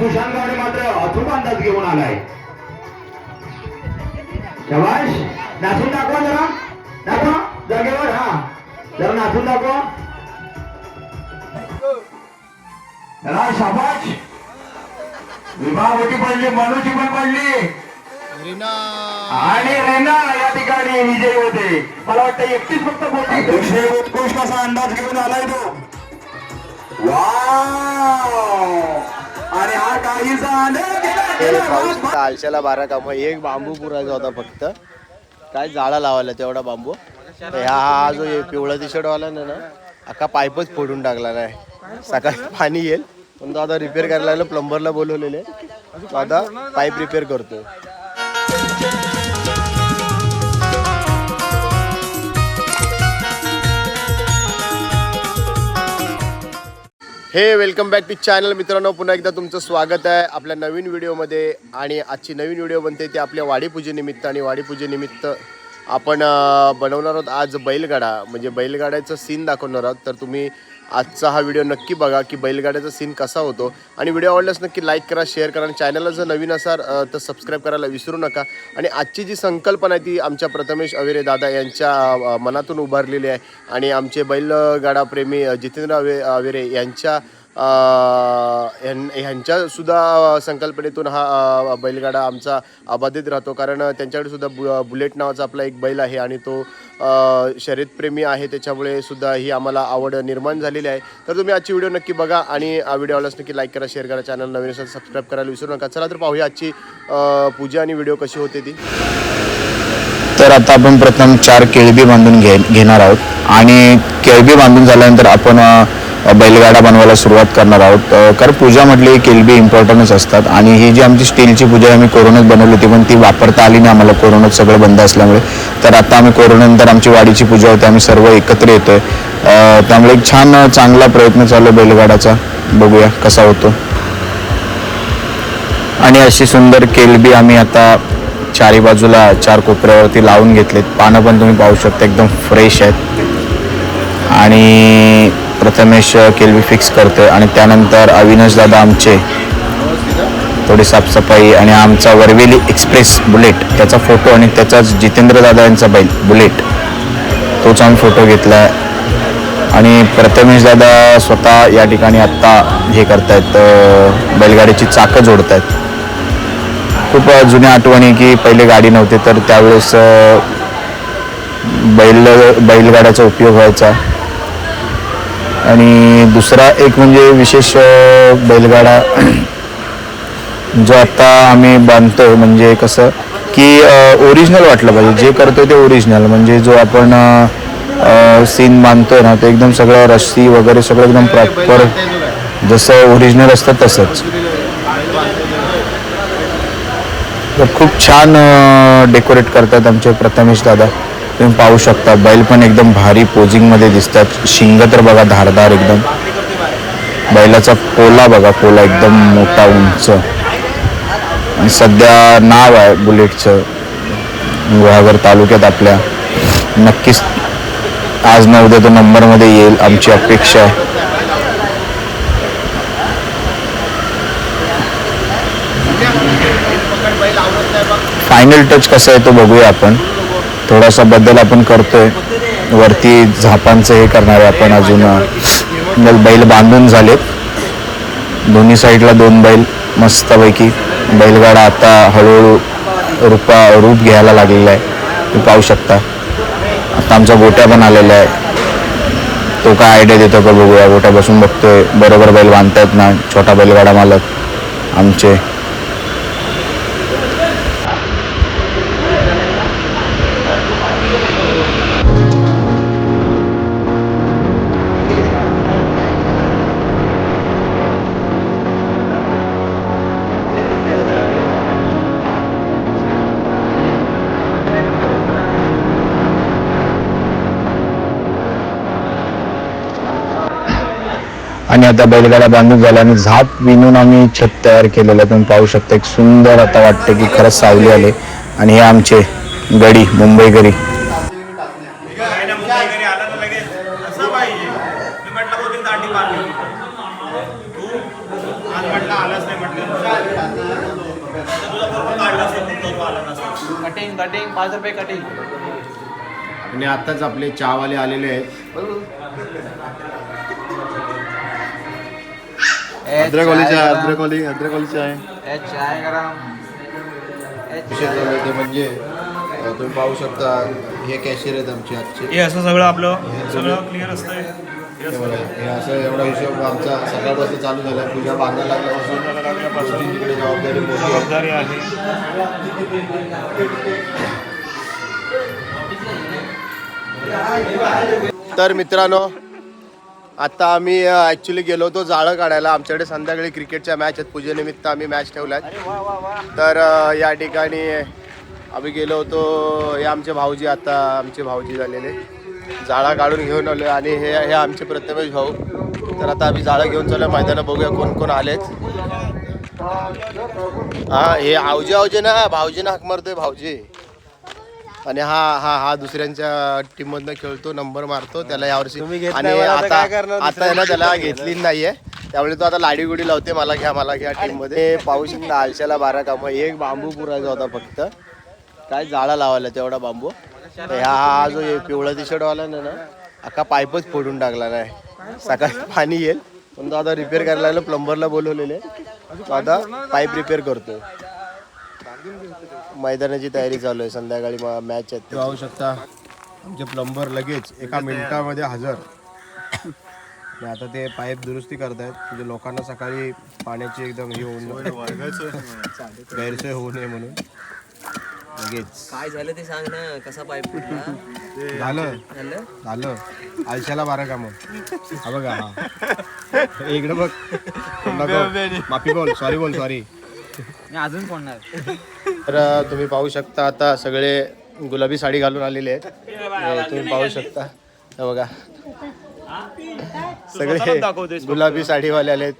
व्यवस्थित गावडे मात्र अचूक अंदाज घेऊन आलाय. शवाश नाचून दाखवा जरा. दाखवा. जागेवर हा. जरा नाचून दाखवा. चला शाबाश. विवाह पडली मनूची पण पडली. आणि रेना या ठिकाणी विजयी होते. मला वाटतं एकटीच फक्त बोलली विषय उत्कृष्ट असा अंदाज घेऊन आलाय तो. वा पाऊस आलशाला बारा काम एक बांबू पुरायचा होता फक्त. काय जाळा लावायला तेवढा बांबू? ह्या हा जो पिवळा टी शर्ट वाला ना अख्खा पाईपच फोडून टाकला नाही. सकाळी पाणी येईल. पण तो आता रिपेअर करायला लागला प्लंबरला बोलवलेले तो आता पाईप रिपेअर करतो हे वेलकम बॅक टू चॅनल. मित्रांनो पुन्हा एकदा तुमचं स्वागत आहे आपल्या नवीन व्हिडिओमध्ये. आणि आजची नवीन व्हिडिओ बनते ती आपल्या वाडीपूजेनिमित्त आणि वाडीपूजेनिमित्त आपण बनवणार आहोत आज बैलगाडा. म्हणजे बैलगाड्याचं सीन दाखवणार आहोत. तर तुम्ही आजचा हा व्हिडिओ नक्की बघा की बैलगाड्याचा सीन कसा होतो. आणि व्हिडिओ आवडल्यास नक्की लाईक करा शेअर करा. आणि चॅनलला जर नवीन असाल तर सबस्क्राईब करायला विसरू नका. आणि आजची जी संकल्पना आहे ती आमच्या प्रथमेश अवेरे दादा यांच्या मनातून उभारलेली आहे. आणि आमचे बैलगाडाप्रेमी जितेंद्र अवे अवेरे यांच्या ह्यां- ह्यांच्या सुद्धा संकल्पनेतून हा बैलगाडा आमचा अबाधित राहतो. कारण त्यांच्याकडे सुद्धा बु बुलेट नावाचा आपला एक बैल आहे आणि तो शर्यतप्रेमी आहे. त्याच्यामुळे सुद्धा ही आम्हाला आवड निर्माण झालेली आहे. तर तुम्ही आजची व्हिडिओ नक्की बघा आणि व्हिडिओ आवडल्यास नक्की लाईक करा शेअर करा चॅनल नवीन असेल सबस्क्राईब करायला विसरू नका. चला तर पाहूया आजची पूजा आणि व्हिडिओ कशी होते ती. तर आता आपण प्रथम चार केळबी बांधून घे घेणार आहोत. आणि केळबी बांधून झाल्यानंतर आपण बैलगाडा बनवायला सुरुवात करणार आहोत. कारण पूजा म्हटली केलबी इम्पॉर्टंटच असतात आणि ही जी आमची स्टीलची पूजा आहे आम्ही कोरोनात बनवली होती पण ती वापरता आली नाही आम्हाला कोरोनात सगळं बंद असल्यामुळे. तर आता आम्ही कोरोनानंतर आमची वाडीची पूजा होते आम्ही सर्व एकत्र येतोय. आहे त्यामुळे एक छान चांगला प्रयत्न चालू आहे बैलगाडाचा. बघूया कसा होतो. आणि अशी सुंदर केलबी आम्ही आता चारी बाजूला चार कोपऱ्यावरती लावून घेतलेत. पानं पण तुम्ही पाहू शकता एकदम फ्रेश आहेत. आणि प्रथमेश केलवी फिक्स करतोय आणि त्यानंतर अविनाश दादा आमचे. थोडी साफसफाई आणि आमचा वरवेली एक्सप्रेस बुलेट त्याचा फोटो आणि त्याचाच जितेंद्र दादा यांचा बैल बुलेट तोच आम्ही फोटो घेतला आणि प्रथमेश दादा स्वतः या ठिकाणी आत्ता हे करतायत बैलगाडीची चाकं जोडतायत. खूप जुन्या आठवणी की पहिले गाडी नव्हती तर त्यावेळेस बैल बैलगाड्याचा उपयोग व्हायचा. आणि दुसरा एक म्हणजे विशेष बैलगाडा. जो आता आम्ही बांधतो म्हणजे कसं की ओरिजिनल वाटलं पाहिजे. जे करतो ते ओरिजिनल म्हणजे जो आपण सीन बांधतोय ना ते एकदम सगळं रस्सी वगैरे सगळं एकदम प्रॉपर जसं ओरिजिनल असतं तसंच. तर खूप छान डेकोरेट करतात आमचे प्रथमेश दादा. तुम्ही पाहू शकता बैल पण एकदम भारी पोजिंगमध्ये दिसतात. शिंग तर बघा धारदार एकदम. बैलाचा पोला बघा पोला एकदम मोठा उंच. आणि सध्या नाव आहे बुलेटचं. गुहागर तालुक्यात आपल्या. नक्कीच आज न उद्या तो नंबरमध्ये येईल आमची अपेक्षा आहे. फायनल टच कसा आहे तो बघूया आपण. थोडासा बदल आपण करतोय. वरती झापांचं हे करणार आहे आपण अजून. मग बैल बांधून झालेत. दोन्ही साईडला दोन बैल मस्तपैकी. बैलगाडा आता हळूहळू रूपा रूप घ्यायला लागलेला आहे. तुम्ही पाहू शकता. आता आमचा गोट्या पण आलेला आहे. तो काय आयडिया देतो का बघूया. गोट्या बसून बघतोय. बरोबर बैल बांधतायत ना. छोटा बैलगाडा मालक. आमचे. आणि आता बैलगाड्या बांधून झाल्या आणि झाप विणून आम्ही छत तयार केलेलं आहे. तुम्ही पाहू शकता एक सुंदर आता वाटतं की खरंच सावली आले. आणि हे आमचे गडी मुंबई गडी. कटिंग आणि आताच आपले चहावाले आलेले आहेत. अद्रक वाली चाय अद्रक वाली अद्रक वाली चाय. चाय गरम. म्हणजे तुम्ही पाहू शकता हे कॅशियर आहेत आमचे आजचे. हे असं सगळं आपलं सगळं क्लिअर असतंय. हे हे असं एवढा हिशोब आमचा सकाळपासून चालू झाला पूजा बांधायला लागल्यापासून तिकडे जबाबदारी आहे. जबाबदारी आहे. तर मित्रांनो आता आम्ही ॲक्च्युली गेलो होतो जाळं काढायला. आमच्याकडे संध्याकाळी क्रिकेटच्या मॅच आहेत. पूजेनिमित्त आम्ही मॅच ठेवल्यात. तर या ठिकाणी आम्ही गेलो होतो. हे आमचे भाऊजी आता आमचे भाऊजी झालेले. जाळा काढून घेऊन आलो आणि हे हे आमचे प्रथमेश भाऊ. तर आता आम्ही जाळं घेऊन चाललो मैदानात बघूया कोण कोण आलेत. हा हे आवजे आवजे ना. भाऊजीना हाक मारतोय भाऊजी. आणि हा हा हा दुसऱ्यांच्या टीम मधनं खेळतो नंबर मारतो त्याला यावर्षी आणि आता आता ना त्याला घेतली नाहीये. त्यामुळे तो आता लाडी गुडी लावते मला घ्या मला घ्या टीममध्ये पाहू शकता आळशाला बारा कामं. एक बांबू पुरायचा होता फक्त. काय जाळा लावायला तेवढा बांबू. ह्या हा जो पिवळा टी शर्ट वाला ना ना अख्खा पाईपच फोडून टाकला नाही. सकाळी पाणी येईल पण तो आता रिपेअर करायला लागला प्लंबरला बोलवलेले तो आता पाईप रिपेअर करतो मैदानाची तयारी चालू आहे. संध्याकाळी मॅच आहे पाहू शकता. आमचे प्लंबर लगेच एका मिनिटामध्ये हजर. आणि आता ते पाईप दुरुस्ती करतायत. म्हणजे लोकांना सकाळी पाण्याची एकदम हे होऊन गैरसोय होऊ नये म्हणून. लगेच. काय झालं ते सांग ना. कसा पाईप फुटला झालं. झालं? झालं. आयुष्याला बारा कामं. हा बघा हा. इकडे बघ. नको माफी बोल सॉरी बोल सॉरी अजून कोणणार तर तुम्ही पाहू शकता आता सगळे गुलाबी साडी घालून आलेले आहेत. तुम्ही पाहू शकता. हे बघा. सगळे गुलाबी साडीवाले आलेत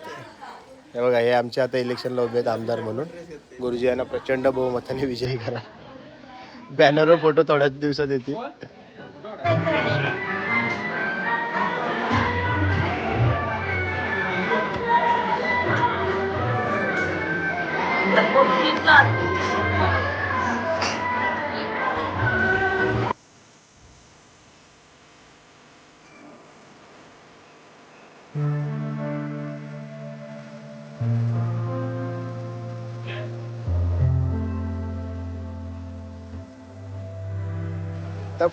हे बघा हे आमचे आता इलेक्शनला उभे आहेत आमदार म्हणून. गुरुजी यांना प्रचंड बहुमताने विजयी करा. बॅनरवर फोटो थोड्याच दिवसात येतील.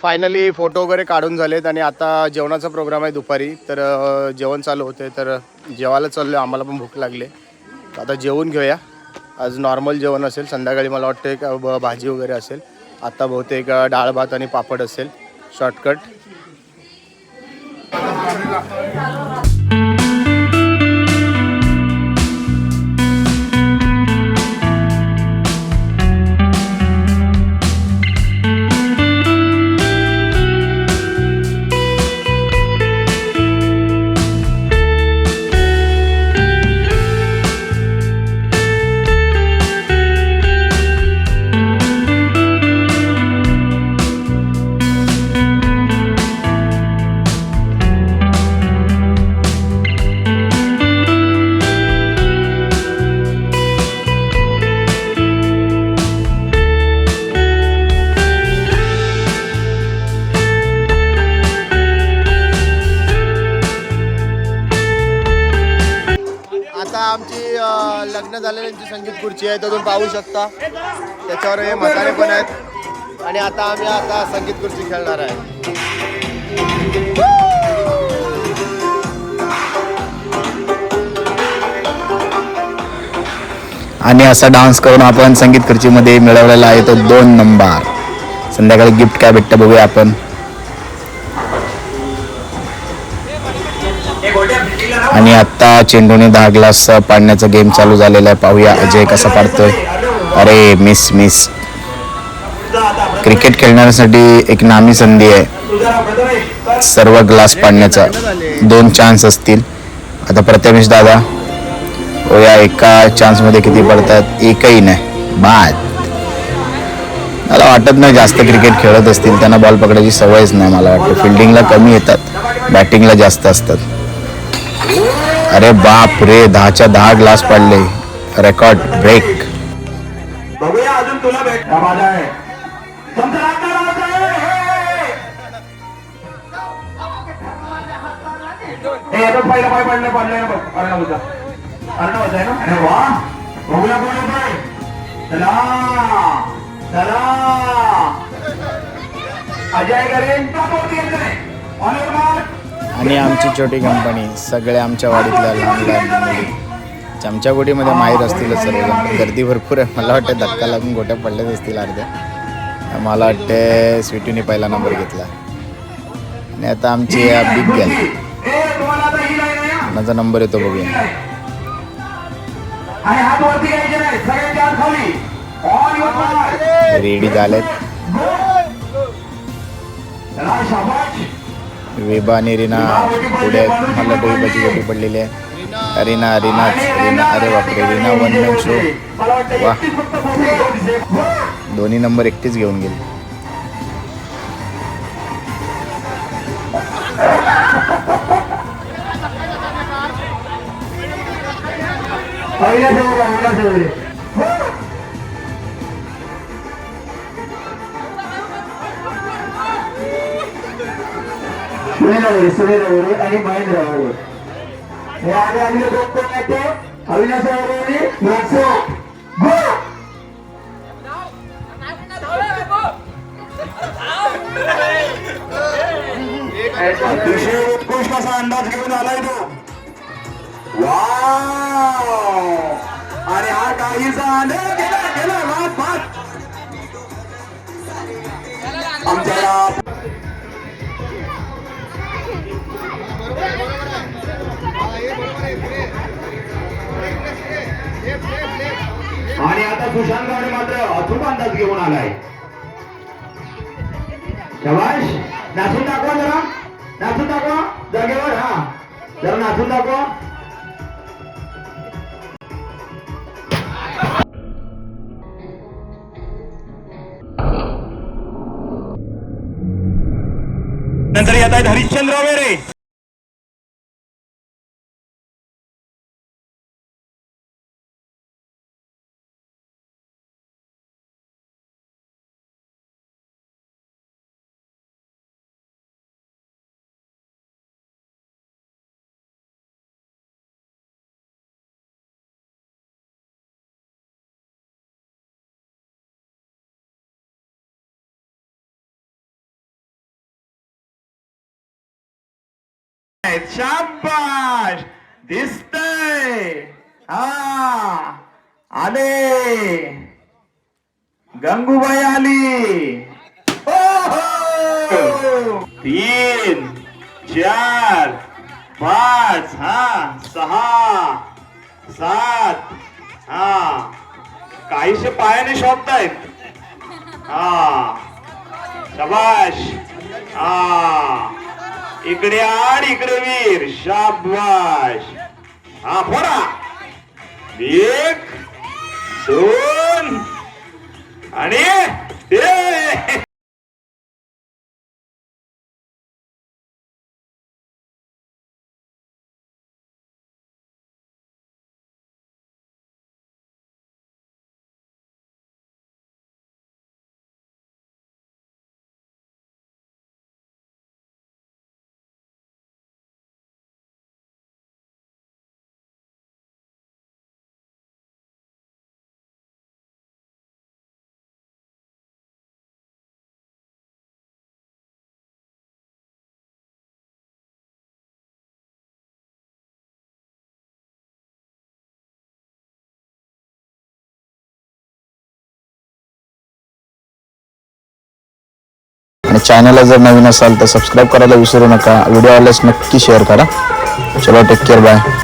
फायनली फोटो वगैरे काढून झालेत आणि आता जेवणाचा प्रोग्राम आहे दुपारी. तर जेवण चालू होते तर जेवायला चाललो आम्हाला पण भूक लागली. आता जेवून घेऊया. आज नॉर्मल जेवण असेल. संध्याकाळी मला वाटतं एक ब- भाजी वगैरे असेल. आत्ता बहुतेक डाळ भात आणि पापड असेल. शॉर्टकट झालेल्यांची संगीत खुर्ची आहे तर तुम्ही पाहू शकता. त्याच्यावर हे मसाले पण आहेत. आणि आता आम्ही आता संगीत खुर्ची खेळणार आहे. आणि असा डान्स करून आपण संगीत खुर्चीमध्ये मिळवलेला आहे तो दोन नंबर. संध्याकाळी गिफ्ट काय भेटतं बघूया आपण. आणि आत्ता चेंडूने दहा ग्लास पाडण्याचा गेम चालू झालेला आहे. पाहूया अजय कसा पाडतोय. अरे मिस मिस क्रिकेट खेळण्यासाठी एक नामी संधी आहे. सर्व ग्लास पाडण्याचा. दोन चान्स असतील. आता प्रथमेश दादा हो या एका चान्समध्ये किती पडतात. एकही नाही. बाद. मला वाटत नाही जास्त क्रिकेट खेळत असतील. त्यांना बॉल पकडायची सवयच नाही मला वाटतं. फिल्डिंगला कमी येतात. बॅटिंगला जास्त असतात. अरे बाप रे दहाच्या दहा ग्लास पडले. रेकॉर्ड ब्रेक बघूया अजून तुला भेट आहे. पहिला पाय पडलं पडलं बघ. ना अरे वा. बघूया कोण येतोय. चला. चला. अजय करेन. आणि आमची छोटी कंपनी सगळ्या आमच्या वाडीतल्या लहान लहान मुली. चमच्या गोटीमध्ये माहीर असतील सर्वजण. गर्दी भरपूर आहे. मला वाटतं धक्का लागून गोट्या पडल्याच असतील अर्ध्या. मला वाटते स्वीटीने पहिला नंबर घेतला. आणि आता आमची बिग गॅल ए नंबर येतो बघूया. रेडी झालेत. विभा आणि रीना पुढे मला वाटतं विभाची गोटी पडलेली आहे. रीना रीनाच रीना अरे बापरे रीना वन मॅन शो वा. दोन्ही नंबर एकटीच घेऊन गेली. पहिल्या सुनील अवरे, सुनील अवरे आणि महेंद्र अवरे. हे आधी आलेले दोन कोण आहेत ते? अविनाश अवरे आणि नाचो गो! अतिशय उत्कृष्ट असा अंदाज घेऊन आलाय तो वा अरे हा काहीचा आनंद गेला गेला वाद वाद आमच्या आणि आता सुशांत गावडे मात्र अचूक अंदाज घेऊन आलाय. शवाश नाचून दाखवा जरा. नाचून दाखवा. जागेवर हा. जरा नाचून दाखवा. नंतर येत आहेत हरिश्चंद्र वगैरे शाबाश! दिसतय. हा. आले. गंगूबाई आली. ओहो! तीन चार पाच हा सहा सात हा. काहीशे पायाने शोधतायत हा. शबाश! हा. इकडे आड इकडे वीर. शाबाश. हा फोडा. एक दोन आणि आणि चॅनलला जर नवीन असाल तर सबस्क्राईब करायला विसरू नका. व्हिडिओ आल्यास नक्की शेअर करा. चलो टेक केअर बाय